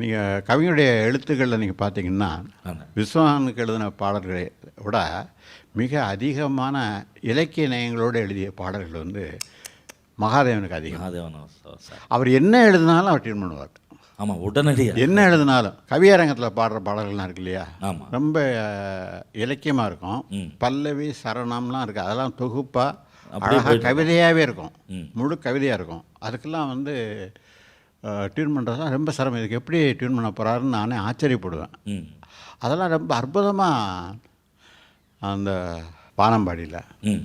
நீங்கள் கவிஞருடைய எழுத்துக்களில் நீங்கள் பார்த்தீங்கன்னா விஸ்வநாதனுக்கு எழுதின பாடல்களை விட மிக அதிகமான இலக்கிய நயங்களோடு எழுதிய பாடல்கள் வந்து மகாதேவனுக்கு அதிகம். மகாதேவன் அவர் என்ன எழுதினாலும் அவர் ட்ரீட் பண்ணுவார். ஆமாம் உடனடியாக என்ன எழுதினாலும். கவியரங்கத்தில் பாடுற பாடல்கள்லாம் இருக்கு இல்லையா? ரொம்ப இலக்கியமாக இருக்கும். பல்லவி சரணம்லாம் இருக்குது அதெல்லாம் தொகுப்பாக அழகாக கவிதையாகவே இருக்கும். முழு கவிதையாக இருக்கும். அதுக்கெல்லாம் வந்து டியூன் பண்ணுறதுலாம் ரொம்ப சிரமம். இதுக்கு எப்படி டியூன் பண்ண போகிறாருன்னு நானே ஆச்சரியப்படுவேன். அதெல்லாம் ரொம்ப அற்புதமாக அந்த வானம்பாடியில் ம்.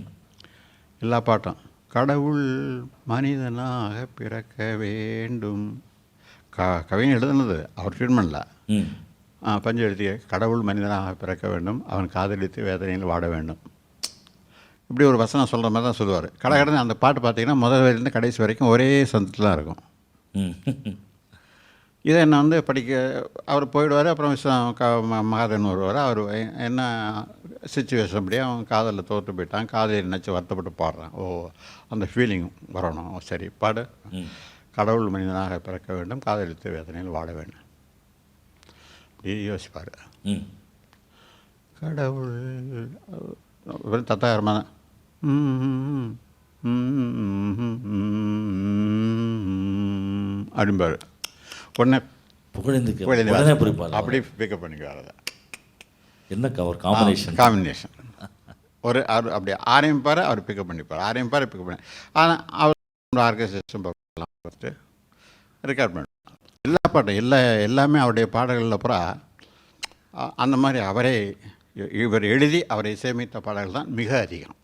எல்லா பாட்டும். கடவுள் மனிதனாக பிறக்க வேண்டும். க கவிஞர் எழுதுனது அவர் ட்ரீட்மெண்ட்டில் பஞ்சு எழுதிய கடவுள் மனிதனாக பிறக்க வேண்டும். அவன் காதலித்து வேதனையில் வாட வேண்டும். இப்படி ஒரு வசனம் சொல்கிற மாதிரி தான் சொல்லுவார். கடகடன்னு அந்த பாட்டு பார்த்தீங்கன்னா முதல் வரையிலேருந்து கடைசி வரைக்கும் ஒரே சந்தத்தில் தான் இருக்கும். இதை என்ன வந்து படிக்க அவர் போயிடுவார் அப்புறம் விஸ்வ- க ம- மகாதேவன் வருவார். அவர் என்ன சுச்சுவேஷன் அப்படியே அவன் காதலில் தோற்று போயிட்டான். காதலி நினச்சி வருத்தப்பட்டு பாடுறான். ஓ அந்த ஃபீலிங் வரணும். சரி பாடு. கடவுள் மனிதனாக பிறக்க வேண்டும். காதலித்து வேதனையில் வாட வேண்டும். அப்படி யோசிப்பார். கடவுள் வெறும் தத்தாயிரமாக அப்படிம்பார் உடனே புகழேந்தி உடனே புரிப்பார் அப்படியே பிக்கப் பண்ணிக்குவார் அதை. என்ன கவர் காம்பினேஷன் காம்பினேஷன் ஒரு அவர் அப்படி ஆரம்பிப்பார் அவர் பிக்கப் பண்ணிப்பார். ஆரம்பிப்பார் பிக்கப் பண்ணி ஆனால் அவர் ஆர்கனைசேஷன் பார்க்கலாம் ஃபஸ்ட்டு ரெக்கார்ட் பண்ணுவார் எல்லா பாட்டும் எல்லா எல்லாமே அவருடைய பாடல்கள் அப்புறம் அந்த மாதிரி அவரே இவர் எழுதி அவரை இசையமைத்த பாடல்கள் தான் மிக அதிகம்.